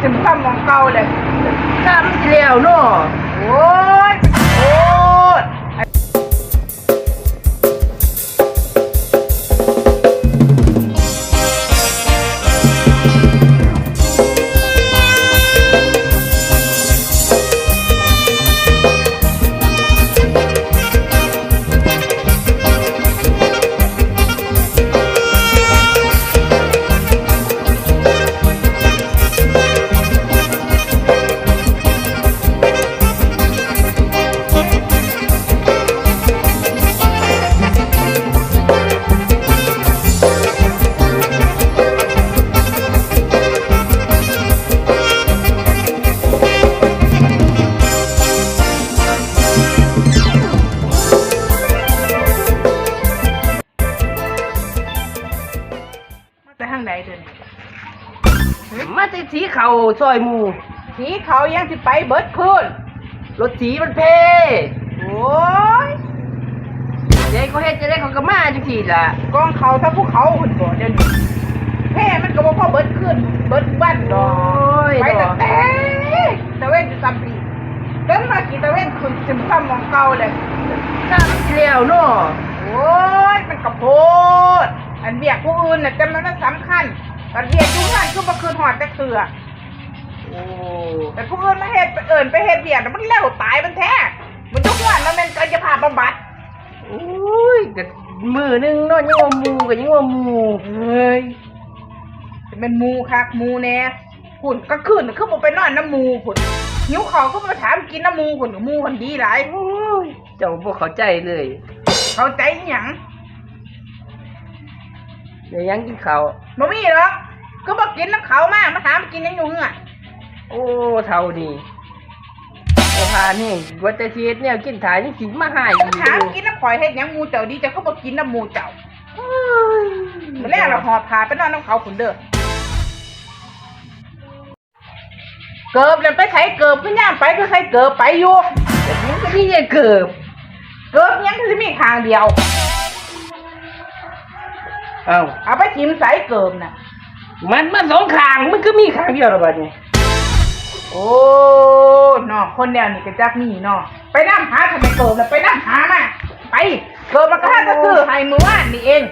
คุณสิมซ้ำมองเก่าเลยซ้ำสิแล้วเนาะโอ้ มาแต่สีเขาซอยหมูสีเขายังสิไปเบิดคืนรถสีมันเพโอ้ยยายเขาเฮ็ดจะได้เขาก็มาจังซี่ล่ะกองเขาถ้าภูเขาหุ่นบ่เดี๋ยวนี้แพ้มันก็บ่พอเบิดคืนเบิดบ้านดอกยไปตั้งแต่ตะเวนจะซ้ำปีเดินมากี่ตะเวนคุณสิมซ้ำมองเก่าเลยซ้ำสิแล้วเนาะโอ้ยมันกระโพดอันเบียกผู้อื่นน่ะแต่มันมันสำคัญ อันเบียกทุกท่านคือมาคืนหอดแต่เถื่อโอ้แต่ผู้อื่นมาเฮ็ดไปเอิ่นไปเฮ็ดเบียกน่ะมันเร็วตายมันแท้ มันทุกวันมันเป็นกายภาพบำบัดโอ้ยก็มือหนึงเนาะยังว่าหมูก็ยังว่าหมูเฮ้ยจะเป็นหมูคักหมูแน่หุ่นก็คืนน่ะคือบ่ไปนอนน้ำหมูหุ่นหิวข้าวก็มาถามกินน้ำหมูหุ่นหมูหุ่นดีหลายโอ้ยเจ้าบ่เข้าใจเลย เข้าใจอิหยัง เดี๋ยวยังกินข้าวบ่มีหรอกก็บ่กินน้ำเขามามาถามกินหยังอยู่เหือโอ้เท่านี้บ่พานี่ว่าแต่สิเฮ็ดแนวกินถ่ายนี่สิมาหายอีกถามกินน้ำข่อยเฮ็ดหยังหมูเจ้าดีเจ้าเขาบ่กินน้ำหมูเจ้าโอ้ยมื้อแรกเราหอบพาไปนอนน้ำเขาขุนเด้อเกิบเลยไปใช้เกิบก็ย่ามไปก็ใช้เกิบไปอยู่แต่มันก็มีแต่เกือบเกิบยังคือมีทางเดียว เอ้าเอาไปทิมใส่เกิบน่ะ มันมาสองข้างมันก็มีข้างเดียวแล้วบัดนี้โอ้เนาะคนแนวนี่ก็จักนี่เนาะไปนั่งหาทำไมเกิบแล้วไปนั่งหามาไปเกิบมันก็หาก็คือให้มือว่านนี่เอง